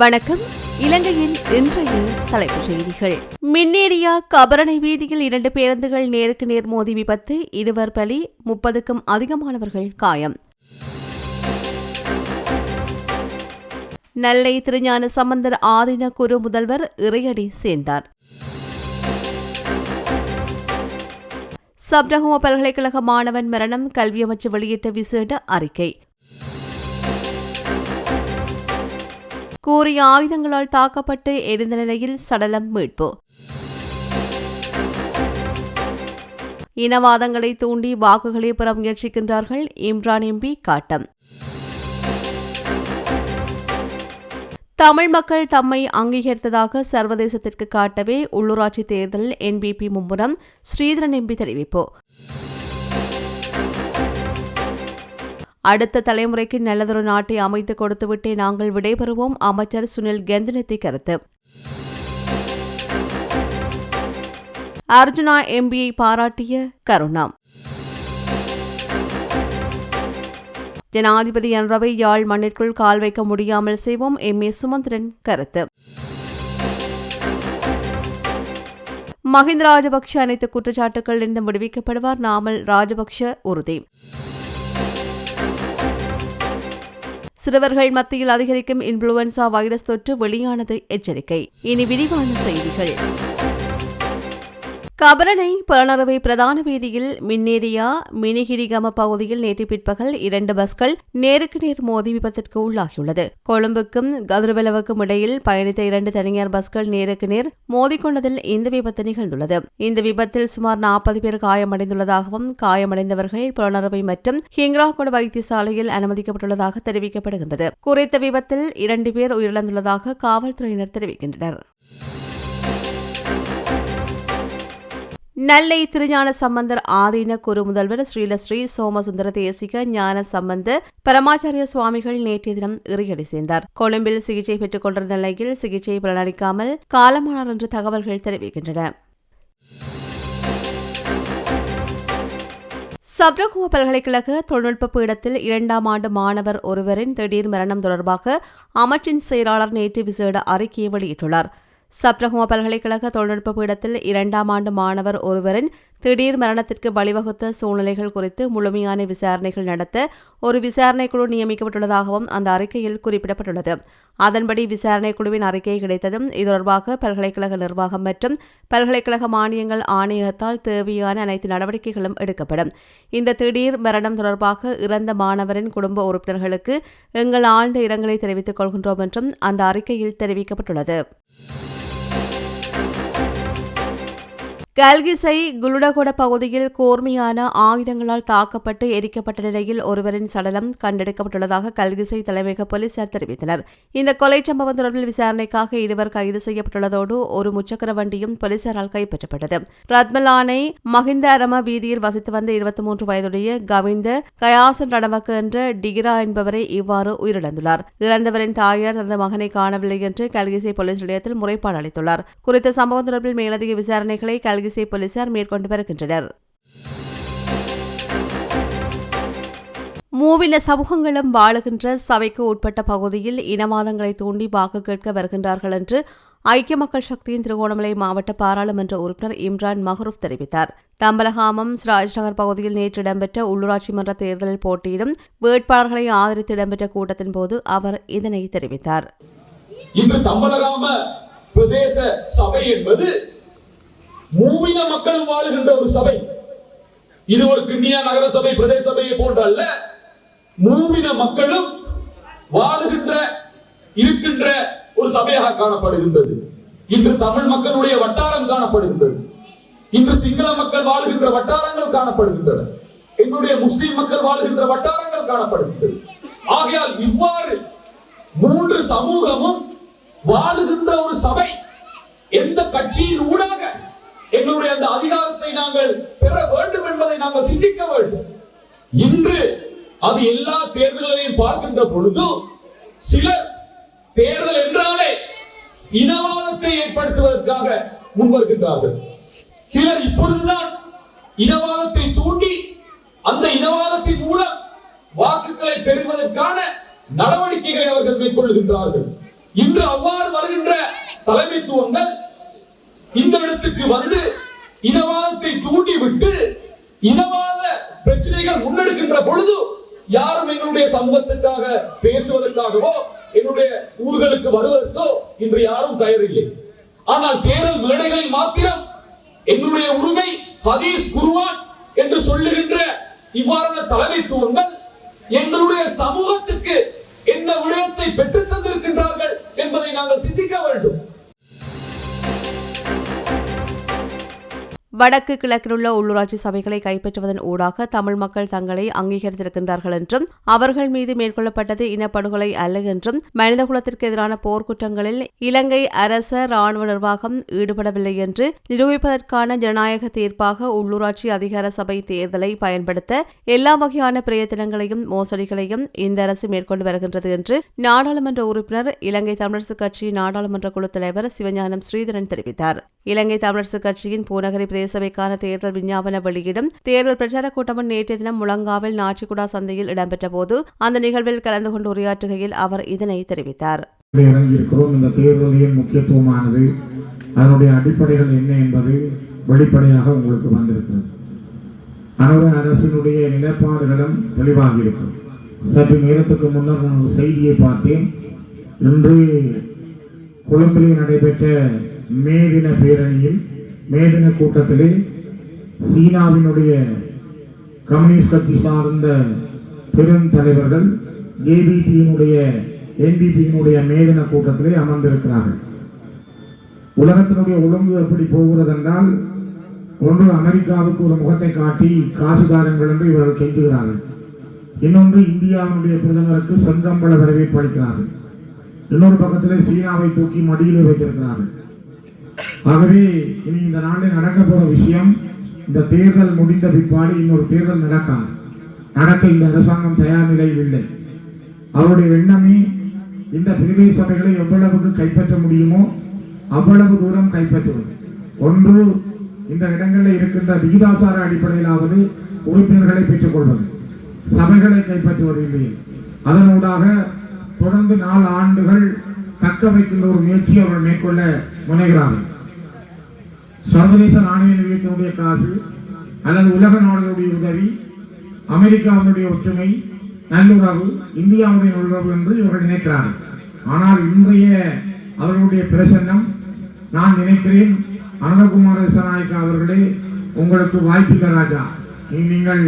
வணக்கம். இலங்கையின் இன்றைய தலைப்புச் செய்திகள். மின்னேரியா கபரணை வீதியில் இரண்டு பேருந்துகள் நேருக்கு நேர் மோதி விபத்து இருவர் பலி முப்பதுக்கும் அதிகமானவர்கள் காயம். நெல்லை திருஞான சம்பந்தர் ஆதீன குரு முதல்வர் இறையடி சேர்ந்தார். சப்ரகம பல்கலைக்கழக மாணவன் மரணம் கல்வி அமைச்சு வெளியிட்ட விசேட அறிக்கை. கூறிய ஆயுதங்களால் தாக்கப்பட்டு எரிந்த நிலையில் சடலம் மீட்பு. இனவாதங்களை தூண்டி வாக்குகளை பெற முயற்சிக்கின்றார்கள் இம்ரான் எம்பி காட்டம். தமிழ் மக்கள் தம்மை அங்கீகரித்ததாக சர்வதேசத்திற்கு காட்டவே உள்ளூராட்சி தேர்தலில் என்பிபி மும்முரம் ஸ்ரீதரன் எம்பி தெரிவிப்பு. அடுத்த தலைமுறைக்கு நல்லதொரு நாட்டை அமைத்து கொடுத்துவிட்டே நாங்கள் விடைபெறுவோம். அமைச்சர் சுனில் கெந்தனத்தி கருத்து. அர்ஜுனா எம்பியை பாராட்டிய கருணா ஜனாதிபதி என்றவை யாழ் மண்ணிற்குள் கால் வைக்க முடியாமல் செய்வோம். எம் ஏ சுமந்திரன் கருத்து. மஹிந்த ராஜபக்ஷ அனைத்து குற்றச்சாட்டுகளிலிருந்து விடுவிக்கப்படுவார். நாமல் ராஜபக்ஷ உறுதி. சிறுவர்கள் மத்தியில் அதிகரிக்கும் இன்ஃபுளுவன்சா வைரஸ் தொற்று வெளியானது எச்சரிக்கை. இனி விரிவான செய்திகள். கபரணை புலனறுவை பிரதான வீதியில் மின்னேரியா மினிகிரிகம பகுதியில் நேற்று பிற்பகல் இரண்டு பஸ்கள் நேருக்கு நேர் மோதி விபத்திற்கு உள்ளாகியுள்ளது. கொழும்புக்கும் கதிர்வெலவுக்கும் இடையில் பயணித்த இரண்டு தனியார் பஸ்கள் நேருக்கு நேர் மோதிக்கொண்டதில் இந்த விபத்து நிகழ்ந்துள்ளது. இந்த விபத்தில் சுமார் நாற்பது பேர் காயமடைந்துள்ளதாகவும் காயமடைந்தவர்கள் புலனறுவை மற்றும் ஹிங்ராகோடு வைத்தியசாலையில் அனுமதிக்கப்பட்டுள்ளதாக தெரிவிக்கப்படுகின்றது. குறித்த விபத்தில் இரண்டு பேர் உயிரிழந்துள்ளதாக காவல்துறையினர் தெரிவிக்கின்றனர். நெல்லை திருஞான சம்பந்தர் ஆதீன குரு முதல்வர் ஸ்ரீலஸ்ரீ சோமசுந்தர தேசிக ஞான சம்பந்த பரமாச்சாரிய சுவாமிகள் நேற்றைய தினம் இறையடி சேர்ந்தார் கொழும்பில் சிகிச்சை பெற்றுக் கொண்டிருந்த நிலையில் சிகிச்சை பலனளிக்காமல் காலமானார் என்று தகவல்கள் தெரிவிக்கின்றன. சப்ரகுவ பல்கலைக்கழக தொழில்நுட்ப பீடத்தில் இரண்டாம் ஆண்டு மாணவர் ஒருவரின் திடீர் மரணம் தொடர்பாக அமைச்சின் செயலாளர் நேற்று விசேட அறிக்கையை வெளியிட்டுள்ளார். சப்ரகும பல்கலைக்கழக தொழில்நுட்ப பீடத்தில் இரண்டாம் ஆண்டு மாணவர் ஒருவரின் திடீர் மரணத்திற்கு வழிவகுத்த சூழ்நிலைகள் குறித்து முழுமையான விசாரணைகள் நடத்த ஒரு விசாரணைக்குழு நியமிக்கப்பட்டுள்ளதாகவும் அந்த அறிக்கையில் குறிப்பிடப்பட்டுள்ளது. அதன்படி விசாரணைக்குழுவின் அறிக்கை கிடைத்ததும் இது தொடர்பாக பல்கலைக்கழக நிர்வாகம் மற்றும் பல்கலைக்கழக மானியங்கள் ஆணையகத்தால் தேவையான அனைத்து நடவடிக்கைகளும் எடுக்கப்படும். இந்த திடீர் மரணம் தொடர்பாக இறந்த மாணவரின் குடும்ப உறுப்பினர்களுக்கு எங்கள் ஆழ்ந்த இரங்கலை தெரிவித்துக் கொள்கின்றோம் என்றும் அந்த அறிக்கையில் தெரிவிக்கப்பட்டுள்ளது. கல்கிசை குலுடகொட பகுதியில் கூர்மையான ஆயுதங்களால் தாக்கப்பட்டு எரிக்கப்பட்ட நிலையில் ஒருவரின் சடலம் கண்டெடுக்கப்பட்டுள்ளதாக கல்கிசை தலைமையக போலீசார் தெரிவித்தனர். இந்த கொலை சம்பவம் தொடர்பில் விசாரணைக்காக இருவர் கைது செய்யப்பட்டுள்ளதோடு ஒரு முச்சக்கர வண்டியும் போலீசாரால் கைப்பற்றப்பட்டது. ரத்மலானை மஹிந்த அரம வீதியில் வசித்து வந்த இருபத்தி மூன்று வயதுடைய கவிந்த கயாசன் ரணவக்கு என்ற டிகிரா என்பவரை இவ்வாறு உயிரிழந்துள்ளார். இறந்தவரின் தாயார் தனது மகனை காணவில்லை என்று கல்கிசை போலீஸ் நிலையத்தில் முறைப்பாடு அளித்துள்ளார். குறித்த சம்பவம் தொடர்பில் மேலதிக விசாரணைகளை கல்கி போலீசார் மேற்கொண்டு வருகின்றனர். மூவின சமூகங்களும் வாழுகின்ற சபைக்கு உட்பட்ட பகுதியில் இனவாதங்களை தூண்டி வாக்கு கேட்க வருகின்றார்கள் என்று ஐக்கிய மக்கள் சக்தியின் திருகோணமலை மாவட்ட பாராளுமன்ற உறுப்பினர் இம்ரான் மஹரூப் தெரிவித்தார். தம்பலகாமம் ராஜ்நகர் பகுதியில் நேற்று இடம்பெற்ற உள்ளூராட்சி மன்ற தேர்தலில் போட்டியிடும் வேட்பாளர்களை ஆதரித்து இடம்பெற்ற கூட்டத்தின் போது அவர் இதனை தெரிவித்தார். இன்று தம்பலகாம பிரதேச சபை என்பது மூவின மக்கள் வாழுகின்ற ஒரு சபை. இது ஒரு கிண்ணியா நகர சபை பிரதேச சபையை போன்ற அல்ல. மூவின மக்களும் வாழுகின்ற இருக்கின்ற ஒரு சபையாக காணப்படுகின்றது. இன்று தமிழ் மக்களுடைய வட்டாரம் காணப்படுகின்றது. இன்று சிங்கள மக்கள் வாழுகின்ற வட்டாரங்கள் காணப்படுகின்றன. என்னுடைய முஸ்லிம் மக்கள் வாழுகின்ற வட்டாரங்கள் காணப்படுகின்றது. ஆகையால் இவ்வாறு மூன்று சமூகமும் வாழுகின்ற ஒரு சபை. எந்த கட்சியின் ஊடாக எங்களுடைய அந்த அதிகாரத்தை நாங்கள் பெற வேண்டும் என்பதை நாங்கள் சிந்திக்க வேண்டும். இன்று அது எல்லா தேர்தல்களையும் பார்க்கின்ற பொழுது சிலர் தேர்தல் என்றாலே இனவாதத்தை ஏற்படுத்துவதற்காக முன்வருகின்றார்கள். சிலர் இப்பொழுதுதான் இனவாதத்தை தூண்டி அந்த இனவாதத்தின் மூலம் வாக்குகளை பெறுவதற்கான நடவடிக்கைகளை அவர்கள் மேற்கொள்கின்றார்கள். இன்று அவ்வாறு வருகின்ற தலைமைத்துவங்கள் இந்த இடத்துக்கு வந்து இனவாதத்தை தூண்டிவிட்டு இனவாத பிரச்சனைகள் முன்னெடுக்கின்ற பொழுது யாரும் எங்களுடைய சமூகத்துக்காக பேசுவதற்காகவோ என்னுடைய ஊர்களுக்கு வருவதற்கோ இன்று யாரும் தயாரில்லை. ஆனால் தேர்தல் மேடைகளை மாத்திரம் எங்களுடைய உரிமை ஹதீஸ் குருவான் என்று சொல்லுகின்ற இவ்வாறான தலைமைத்துவங்கள் எங்களுடைய சமூகத்துக்கு என்ன விடயத்தை பெற்றுத் தந்திருக்கின்றார்கள் என்பதை நாங்கள் சிந்திக்க வேண்டும். வடக்கு கிழக்கிலுள்ள உள்ளூராட்சி சபைகளை கைப்பற்றுவதன் ஊடாக தமிழ் மக்கள் தங்களை அங்கீகரித்திருக்கின்றார்கள் என்றும் அவர்கள் மீது மேற்கொள்ளப்பட்டது இனப்படுகொலை அல்ல என்றும் மனிதகுலத்திற்கு எதிரான போர்க்குற்றங்களில் இலங்கை அரச ராணுவ நிர்வாகம் ஈடுபடவில்லை என்று நிரூபிப்பதற்கான ஜனநாயக தீர்ப்பாக உள்ளூராட்சி அதிகார சபை தேர்தலை பயன்படுத்த எல்லா வகையான பிரயத்தனங்களையும் மோசடிகளையும் இந்த அரசு மேற்கொண்டு வருகின்றது என்று நாடாளுமன்ற உறுப்பினர் இலங்கை தமிழரசு கட்சி நாடாளுமன்ற குழு தலைவர் சிவஞானம் ஸ்ரீதரன் தெரிவித்தார். இலங்கை தமிழரசு கட்சியின் பூநகரி பிரதேசவைக்கான தேர்தல் விஞ்ஞாபன வெளியிடும் தேர்தல் பிரச்சார கூட்டமும் நேற்றைய தினம் முழங்காவில் நாச்சிக்குடா சந்தையில் இடம்பெற்ற போது அந்த நிகழ்வில் கலந்து கொண்டு உரையாற்றுகையில் அவர் இதனை தெரிவித்தார் இறங்கியிருக்கிறோம் இந்த தேர்தலின் முக்கியத்துவமானது அதனுடைய அடிப்படைகள் என்ன என்பது வெளிப்படையாக உங்களுக்கு வந்திருக்கிறது அனுர அரசினுடைய நிலைப்பாடுகளும் தெளிவாக இருக்கும் சற்று நேரத்துக்கு முன்னர் நான் ஒரு செய்தியை பார்த்தேன் இன்று கொழும்பிலே நடைபெற்ற மே தின பேரணியில் மே தின கூட்டத்திலே சீனாவினுடைய கம்யூனிஸ்ட் கட்சி சார்ந்த பெரும் தலைவர்கள் ஏபிடியினுடைய என்பிபியினுடைய மேதின கூட்டத்திலே அமர்ந்திருக்கிறார்கள். உலகத்தினுடைய ஒழுங்கு எப்படி போகிறது என்றால் ஒன்று அமெரிக்காவுக்கு ஒரு முகத்தை காட்டி காசுகாரங்கள் என்று இவர்கள் கெஞ்சுகிறார்கள். இன்னொன்று இந்தியாவினுடைய பிரதமருக்கு செங்கம்பள வரவேற்பு அளிக்கிறார்கள். இன்னொரு பக்கத்திலே சீனாவை தூக்கி மடியிலே வைத்திருக்கிறார்கள். ஆகவே இனி இந்த நாளில் நடக்க போற விஷயம் இந்த தேர்தல் முடிந்த பிற்பாடு இன்னொரு தேர்தல் நடக்காது. நடக்க இந்த அரசாங்கம் தயார் நிலையில் இல்லை. அவருடைய எண்ணமே இந்த பிரதேச சபைகளை எவ்வளவுக்கு கைப்பற்ற முடியுமோ அவ்வளவு தூரம் கைப்பற்றுவது. ஒன்று இந்த இடங்களில் இருக்கின்ற விகிதாசார அடிப்படையிலாவது உறுப்பினர்களை பெற்றுக் கொள்வது சபைகளை கைப்பற்றுவது இல்லை. அதனூடாக தொடர்ந்து நாலு ஆண்டுகள் தக்க வைக்கின்ற ஒரு முயற்சி அவர்கள் மேற்கொள்ள முனைகிறார்கள். சர்வதேச நாணய நிலையத்தினுடைய காசு அல்லது உலக நாடுகளுடைய உதவி அமெரிக்காவினுடைய ஒற்றுமை நல்லுறவு இந்தியாவுடைய நல்லுறவு என்று இவர்கள் நினைக்கிறார்கள். ஆனால் இன்றைய அவர்களுடைய பிரசன்னம் நான் நினைக்கிறேன் அனந்தகுமார விசநாயக்கா அவர்களே உங்களுக்கு வாய்ப்பில்லை ராஜா. நீங்கள்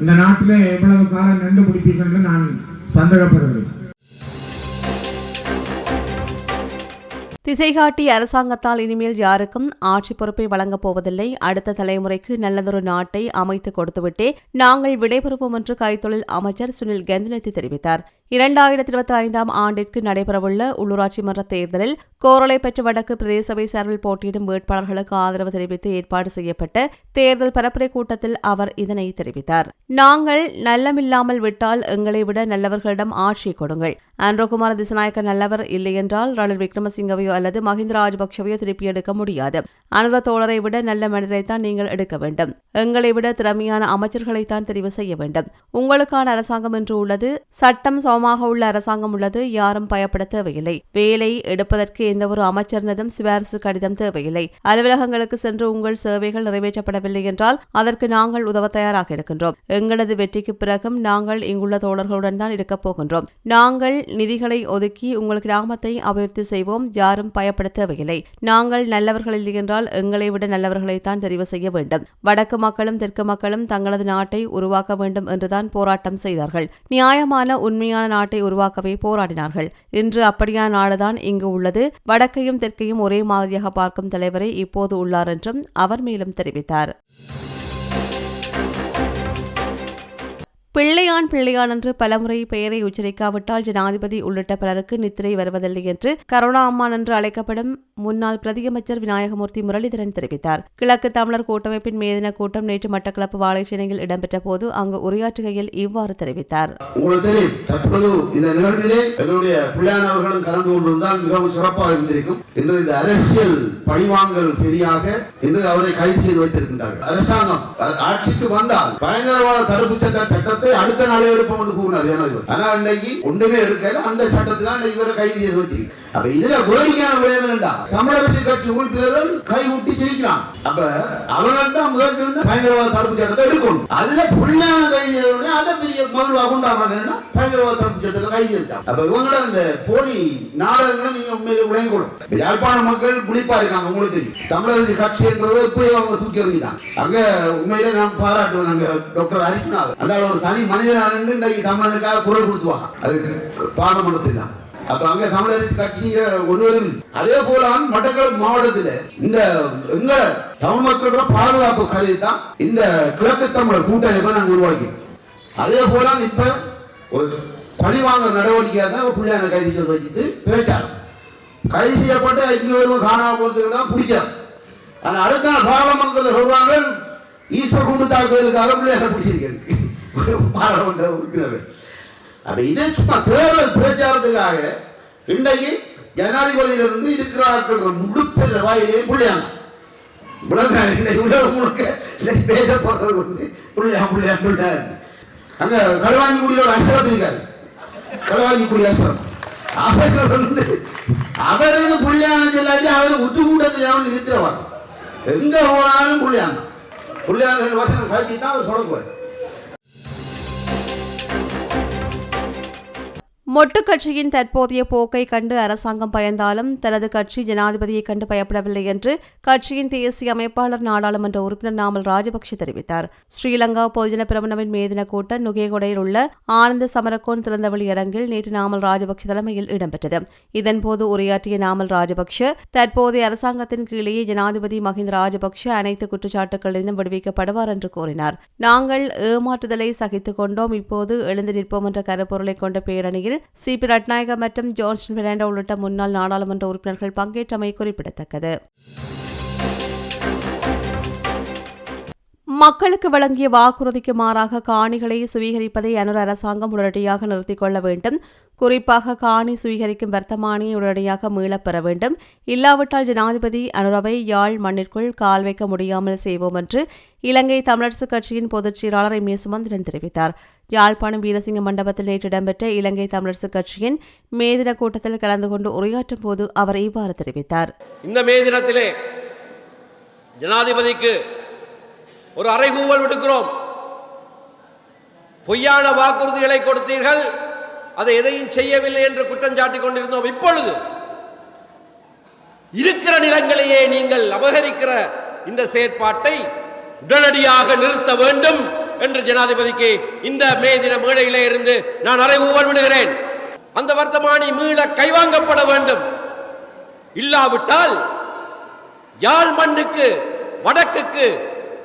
இந்த நாட்டிலே எவ்வளவு காலம் நின்று முடிப்பீர்கள் என்று நான் சந்தேகப்படுகிறேன். திசைகாட்டி அரசாங்கத்தால் இனிமேல் யாருக்கும் ஆட்சி பொறுப்பை வழங்கப் போவதில்லை. அடுத்த தலைமுறைக்கு நல்லதொரு நாட்டை அமைத்து கொடுத்துவிட்டே நாங்கள் விடைபெறுவோம் என்று கைத்தொழில் அமைச்சர் சுனில் கெந்தனத்தி தெரிவித்தார். இரண்டாயிரத்தி இருபத்தி ஐந்தாம் ஆண்டிற்கு நடைபெறவுள்ள உள்ளூராட்சி மன்ற தேர்தலில் கோரலை பெற்ற வடக்கு பிரதேசபை சார்பில் போட்டியிடும் வேட்பாளர்களுக்கு ஆதரவு தெரிவித்து ஏற்பாடு செய்யப்பட்ட தேர்தல் பரப்புரை கூட்டத்தில் அவர் இதனை தெரிவித்தார். நாங்கள் நல்லமில்லாமல் விட்டால் எங்களை விட நல்லவர்களிடம் ஆட்சி கொடுங்கள் ஆண்ட்ரோகுமார திசநாயக்க நல்லவர் இல்லையென்றால் ரணில் விக்ரமசிங்கவையோ அல்லது மஹிந்த ராஜபக்சவையோ திருப்பி எடுக்க முடியாது. அனுர தோழரை விட நல்ல மனிதரைத்தான் நீங்கள் எடுக்க வேண்டும். எங்களை விட திறமையான அமைச்சர்களைத்தான் தெரிவு செய்ய வேண்டும். உங்களுக்கான அரசாங்கம் என்று உள்ளது சட்டம் சமமாக உள்ள அரசாங்கம் உள்ளது யாரும் பயப்பட தேவையில்லை. வேலை எடுப்பதற்கு எந்த ஒரு அமைச்சரினதும் சிபாரிசு கடிதம் தேவையில்லை. அலுவலகங்களுக்கு சென்று உங்கள் சேவைகள் நிறைவேற்றப்படவில்லை என்றால் அதற்கு நாங்கள் உதவ தயாராக இருக்கின்றோம். எங்களது வெற்றிக்கு பிறகும் நாங்கள் இங்குள்ள தோழர்களுடன் தான் இருக்கப் போகின்றோம். நாங்கள் நிதிகளை ஒதுக்கி உங்கள் கிராமத்தை அபிவிருத்தி செய்வோம் யாரும் பயப்பட தேவையில்லை. நாங்கள் நல்லவர்கள் இல்லை என்றால் எங்களை விட நல்லவர்களைத்தான் தெரிவு செய்ய வேண்டும். வடக்கு மக்களும் தெற்கு மக்களும் தங்களது நாட்டை உருவாக்க வேண்டும் என்றுதான் போராட்டம் செய்தார்கள். நியாயமான உண்மையான நாட்டை உருவாக்கவே போராடினார்கள். இன்று அப்படியான நாடுதான் இங்கு உள்ளது. வடக்கையும் தெற்கையும் ஒரே மாதிரியாக பார்க்கும் தலைவரே இப்போது உள்ளார் என்றும் அவர் மேலும் தெரிவித்தார். பிள்ளையான் பிள்ளையான் என்று பலமுறை பெயரை உச்சரிக்காவிட்டால் ஜனாதிபதி உள்ளிட்ட பலருக்கு நித்திரை வருவதில்லை என்று கரோனா அம்மான் என்று அழைக்கப்படும் முன்னாள் பிரதியமைச்சர் விநாயகமூர்த்தி முரளிதரன் தெரிவித்தார். கிழக்கு தமிழர் கூட்டமைப்பின் மேதின கூட்டம் நேற்று மட்டக்களப்பு வாழைச்சேனையில் இடம்பெற்ற போது அங்கு உரையாற்றுகையில் இவ்வாறு தெரிவித்தார். உங்களுக்கு தெரியும் இந்த நிகழ்விலே எங்களுடைய பிள்ளையானவர்களும் கலந்து கொண்டிருந்தால் மிகவும் சிறப்பாக இருந்திருக்கும். இன்று இந்த அரசியல் பழிவாங்கல் பெரியாக இன்று அவரை கைது செய்து வைத்திருக்கின்றார்கள். அரசாங்கம் ஆட்சிக்கு வந்தால் பயங்கரவாத தடுப்பு சட்ட சட்டத்தை சட்டத்தை அடுத்த நாளே எடுப்போம் என்று கூறினார். ஜனாதிபதி ஆனா இன்னைக்கு ஒன்றுமே எடுக்கல. அந்த சட்டத்தினால் இவரை கைது செய்து வச்சிருக்கு அப்ப இதுல கோரிக்கையான விளைவு வேண்டா தமிழரசு கட்சி உறுப்பினர்கள் கை ஊட்டி சிரிக்கிறான் அப்ப அவர்கள் தான் முதல் பயங்கரவாத தடுப்பு சட்டத்தை எடுக்கணும். அதுல புள்ளியான கை செய்தவனே அதை பெரிய மகிழ்வா கொண்டாடுறாங்க. பயங்கரவாத தடுப்பு சட்டத்தை கை செய்தான் அப்ப இவங்களோட அந்த போலி நாடகங்களை நீங்க உண்மையில விளங்கிக்கணும் யாழ்ப்பாண மக்கள் புளிப்பா இருக்காங்க உங்களுக்கு தெரியும். தமிழரசு கட்சின்றதை போய் அவங்க தூக்கி எறிஞ்சிட்டாங்க. அங்க உண்மையிலே நான் பாராட்டுவேன் அங்க டாக்டர் ஹரிஷ்ணாத் அதாவது ஒரு தனி மனிதனாக இன்றைக்கு தமிழனுக்காக குரல் கொடுத்துவாங்க. அது பாராளுமன்றத்தில் தான் அப்ப அங்க தமிழரசு கட்சி ஒருவரும் அதே போல மட்டக்களப்பு மாவட்டத்தில் இந்த எங்க தமிழ் மக்களோட பாதுகாப்பு கதை தான் இந்த கிழக்கு தமிழர் கூட்டமைப்பை நாங்கள் உருவாக்கி அதே போல இப்ப ஒரு பழிவாங்க நடவடிக்கையாக தான் பிள்ளையான கைது செய்து வச்சுட்டு பேச்சார் கைது செய்யப்பட்ட இங்கே ஒரு காணாம போகிறதுக்கு தான் பிடிக்காது ஆனால் அடுத்த நாள் பாராளுமன்றத்தில் சொல்றாங்க ஈஸ்வர் குண்டு தாக்குதலுக்காக பிள்ளையார பிடிச்சிருக்கிறது பாராளுமன்ற உறுப்பினர்கள் அப்ப இதே சும்மா தேர்தல் பிரச்சாரத்துக்காக இன்றைக்கு ஜனாதிபதியிலிருந்து இருக்கிறார்கள் முழு பேர் வாயிலே புள்ளியாங்க உலகம் இன்னைக்கு உலகம் முழுக்க பேசப்படுறது வந்து புள்ளியா புள்ளியா புள்ளியா அங்க களுவாஞ்சிக்குடியில் ஒரு அசரம் இருக்காரு. களுவாஞ்சிக்குடி அசரம். அவர்கள் வந்து அவருக்கு புள்ளியான சொல்லாட்டி அவரை உத்து கூட்டத்தில் அவன் இருக்கிறவர் எங்க போனாலும் புள்ளியாங்க புள்ளியான வசனம் கழிச்சு தான் அவர் சொல்லுவார் மொட்டு கட்சியின் தற்போதைய போக்கை கண்டு அரசாங்கம் பயந்தாலும் தனது கட்சி ஜனாதிபதியை கண்டு பயப்படவில்லை என்று கட்சியின் தேசிய அமைப்பாளர் நாடாளுமன்ற உறுப்பினர் நாமல் ராஜபக்ஷ தெரிவித்தார். ஸ்ரீலங்கா பொதுஜன பிரமணவின் மேதின கூட்டம் நுகேகொடையில் உள்ள ஆனந்த சமரக்கோன் திறந்தவெளி அரங்கில் நேற்று நாமல் ராஜபக்ஷ தலைமையில் இடம்பெற்றது. இதன்போது உரையாற்றிய நாமல் ராஜபக்ஷ தற்போதைய அரசாங்கத்தின் கீழேயே ஜனாதிபதி மஹிந்த ராஜபக்ஷ அனைத்து குற்றச்சாட்டுகளிலிருந்தும் விடுவிக்கப்படுவார் என்று கூறினார். நாங்கள் ஏமாற்றுதலை சகித்துக் கொண்டோம். இப்போது எழுந்து நிற்போம் என்ற கருப்பொருளை கொண்ட பேரணியில் சி பி ரட்நாயக மற்றும் ஜான்சன் பெர்னாண்டோ உள்ளிட்ட முன்னாள் நாடாளுமன்ற உறுப்பினர்கள் பங்கேற்றமை குறிப்பிடத்தக்கது. மக்களுக்கு வழங்கிய வாக்குறுதிக்கு மாறாக காணிகளை சுவீகரிப்பதை அனுர் அரசாங்கம் உடனடியாக நிறுத்திக் கொள்ள வேண்டும். குறிப்பாக காணி சுவீகரிக்கும் வர்த்தமானியை உடனடியாக மீளப் பெற வேண்டும். இல்லாவிட்டால் ஜனாதிபதி அனுரவை யாழ் மண்ணிற்குள் கால் வைக்க முடியாமல் செய்வோம் என்று இலங்கை தமிழரசுக் கட்சியின் பொதுச் செயலாளர் எம் ஏ சுமந்திரன் தெரிவித்தார். யாழ்ப்பாணம் வீரசிங்க மண்டபத்தில் நேற்று இடம்பெற்ற இலங்கை தமிழரசுக் கட்சியின் மேதின கூட்டத்தில் கலந்து கொண்டு உரையாற்றும் போது அவர் இவ்வாறு தெரிவித்தார். இந்த மே தினத்திலே ஜனாதிபதிக்கு ஒரு அறைகூவல் விடுக்கிறோம். பொய்யான வாக்குறுதிகளை கொடுத்தீர்கள் அதை எதையும் செய்யவில்லை என்று குற்றம் சாட்டிக் கொண்டிருந்தோம். இப்பொழுது இருக்கிற நிலங்களையே நீங்கள் அபகரிக்கிற இந்த செயற்பாட்டை உடனடியாக நிறுத்த வேண்டும் என்று ஜனாதிபதிக்கு இந்த மே தின மேடையிலே இருந்து நான் அறைகூவல் விடுகிறேன். அந்த வர்த்தமானி மீள கைவாங்கப்பட வேண்டும். இல்லாவிட்டால் யாழ் மண்ணுக்கு வடக்குக்கு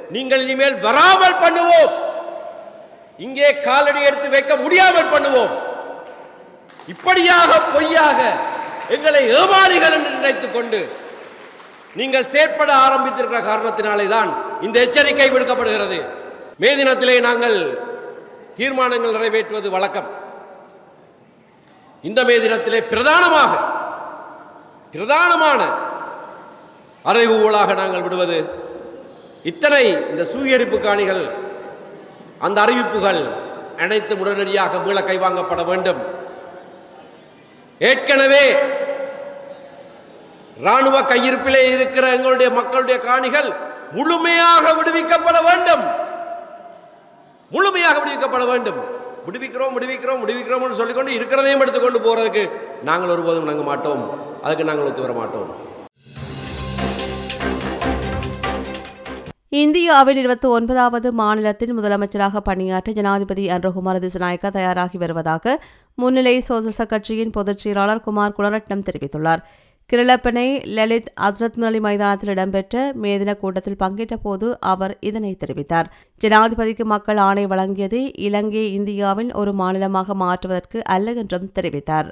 நீங்கள் இனிமேல் வராமல் பண்ணுவோம். இங்கே காலடி எடுத்து வைக்க முடியாமல் பண்ணுவோம். இப்படியாக பொய்யாக எங்களை ஏமாளிகள் என்று நினைத்துக் கொண்டு நீங்கள் செயற்பட ஆரம்பித்திருக்கிற காரணத்தினாலே தான் இந்த எச்சரிக்கை விடுக்கப்படுகிறது. மே தினத்திலே நாங்கள் தீர்மானங்கள் நிறைவேற்றுவது வழக்கம். இந்த மே தினத்திலே பிரதானமாக பிரதானமான அறைகூவலாக நாங்கள் விடுவது இத்தனை இந்த சூயரிப்பு காணிகள் அந்த அறிவிப்புகள் அனைத்து உடனடியாக மீள கைவாங்கப்பட வேண்டும். ஏற்கனவே ராணுவ கையிருப்பிலே இருக்கிற எங்களுடைய மக்களுடைய காணிகள் முழுமையாக விடுவிக்கப்பட வேண்டும். முழுமையாக விடுவிக்கப்பட வேண்டும். விடுவிக்கிறோம் விடுவிக்கிறோம் விடுவிக்கிறோம்னு சொல்லிக்கொண்டு இருக்கிறதையும் எடுத்துக்கொண்டு போறதுக்கு நாங்கள் ஒருபோதும் நாங்கள் மாட்டோம். அதுக்கு நாங்கள் ஒத்து வர மாட்டோம். இந்தியாவில் இருபத்தி ஒன்பதாவது மாநிலத்தின் முதலமைச்சராக பணியாற்ற ஜனாதிபதி அன்ரகுமார திசநாயக்கா தயாராகி வருவதாக முன்னிலை சோசலிச கட்சியின் பொதுச் செயலாளர் குமார் குணரட்னம் தெரிவித்துள்ளார். கிருளப்பனை லலித் அத்ரத்மலி மைதானத்தில் இடம்பெற்ற மேதின கூட்டத்தில் பங்கேற்ற போது அவர் இதனை தெரிவித்தார். ஜனாதிபதிக்கு மக்கள் ஆணை வழங்கியது இலங்கை இந்தியாவின் ஒரு மாநிலமாக மாற்றுவதற்கு அல்ல என்றும் தெரிவித்தார்.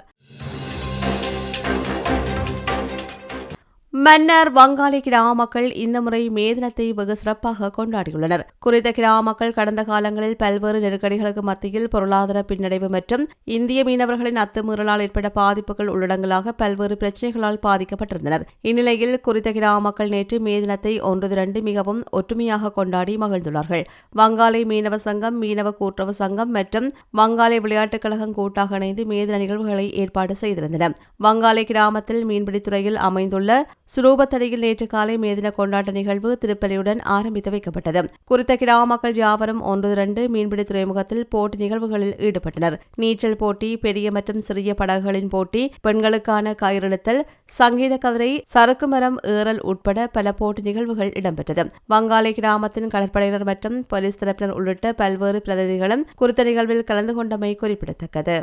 மன்னர் வங்காளி கிராம மக்கள் இந்த முறை மே தினத்தை வெகு சிறப்பாக கொண்டாடியுள்ளனர். குறித்த கிராம மக்கள் கடந்த காலங்களில் பல்வேறு நெருக்கடிகளுக்கு மத்தியில் பொருளாதார பின்னடைவு மற்றும் இந்திய மீனவர்களின் அத்துமீறலால் ஏற்பட்ட பாதிப்புகள் உள்ளடங்கலாக பல்வேறு பிரச்சினைகளால் பாதிக்கப்பட்டிருந்தனர். இந்நிலையில் குறித்த கிராம மக்கள் நேற்று மே தினத்தை ஒன்று திரண்டு மிகவும் ஒற்றுமையாக கொண்டாடி மகிழ்ந்துள்ளார்கள். வங்காளி மீனவ சங்கம் மீனவ கூட்டுறவு சங்கம் மற்றும் வங்காளி விளையாட்டுக் கழகம் கூட்டாக இணைந்து மே தின நிகழ்வுகளை ஏற்பாடு செய்திருந்தன. வங்காளி கிராமத்தில் மீன்பிடித்துறையில் அமைந்துள்ள சுரூபத்தடியில் நேற்று காலை மேதின கொண்டாட்ட நிகழ்வு திருப்பலியுடன் ஆரம்பித்து வைக்கப்பட்டது. குறித்த கிராம மக்கள் யாவரும் ஒன்று இரண்டு மீன்பிடி துறைமுகத்தில் போட்டி நிகழ்வுகளில் ஈடுபட்டனர். நீச்சல் போட்டி பெரிய மற்றும் சிறிய படகுகளின் போட்டி பெண்களுக்கான கயிறெழுத்தல் சங்கீத கதிரை சறுக்கு மரம் ஏறல் உட்பட பல போட்டி நிகழ்வுகள் இடம்பெற்றது. வங்காளி கிராமத்தின் கடற்படையினர் மற்றும் போலீஸ் தரப்பினர் உள்ளிட்ட பல்வேறு பிரதிநிதிகளும் குறித்த நிகழ்வில் கலந்து கொண்டமை குறிப்பிடத்தக்கது.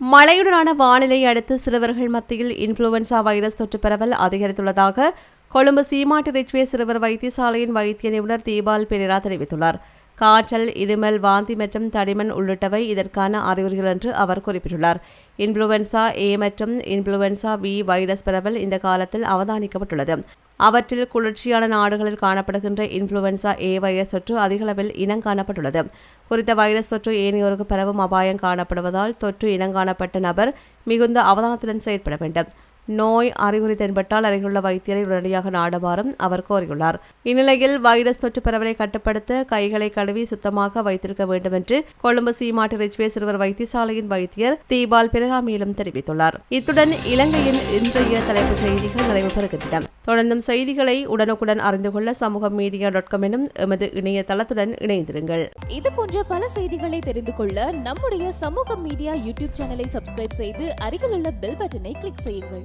மழையுடனான வானிலை அடுத்து சிறுவர்கள் மத்தியில் இன்ஃப்ளூவன்சா வைரஸ் தொற்று பரவல் அதிகரித்துள்ளதாக கொழும்பு சீமாட்டு ரிச்வே சிறுவர் வைத்தியசாலையின் வைத்திய நிபுணர் தீபால் பெரேரா தெரிவித்துள்ளார். காய்ச்சல் இருமல் வாந்தி மற்றும் தடிமன் உள்ளிட்டவை இதற்கான அறிகுறிகள் என்று அவர் குறிப்பிட்டுள்ளார். இன்ஃப்ளூவன்சா ஏ மற்றும் இன்ஃப்ளூவன்சா வி வைரஸ் பரவல் இந்த காலத்தில் அவதானிக்கப்பட்டுள்ளது. அவற்றில் குளிர்ச்சியான நாடுகளில் காணப்படுகின்ற இன்ஃப்ளூவன்சா ஏ வைரஸ் தொற்று அதிகளவில் இனங்காணப்பட்டுள்ளது குறித்த வைரஸ் தொற்று ஏனையோருக்கு பரவும் அபாயம் காணப்படுவதால் தொற்று இனங்காணப்பட்ட நபர் மிகுந்த அவதானத்துடன் செயற்பட வேண்டும். நோய் அறிகுறி தென்பட்டால் அருகிலுள்ள வைத்தியரை உடனடியாக நாடுமாறும் அவர் கோரியுள்ளார். இந்நிலையில் வைரஸ் தொற்று பரவலை கட்டுப்படுத்த கைகளை கழுவி சுத்தமாக வைத்திருக்க வேண்டும் என்று கொழும்பு சீமாட்டு ரிச்வே சிறுவர் வைத்தியசாலையின் வைத்தியர் தீபால் பிரகா தெரிவித்துள்ளார். இத்துடன் இலங்கையின் இன்றைய தலைப்புச் செய்திகள் நிறைவு பெறுகின்றன. தொடர்ந்தும் செய்திகளை உடனுக்குடன் அறிந்து கொள்ள சமூக மீடியா டாட் காம் எனும் எமது இணையதளத்துடன் இணைந்திருங்கள். இது போன்ற பல செய்திகளை தெரிந்து கொள்ள நம்முடைய சமூக மீடியா யூடியூப் சேனலை சப்ஸ்கிரைப் செய்து அருகில் உள்ள பெல் பட்டனை கிளிக் செய்யுங்கள்.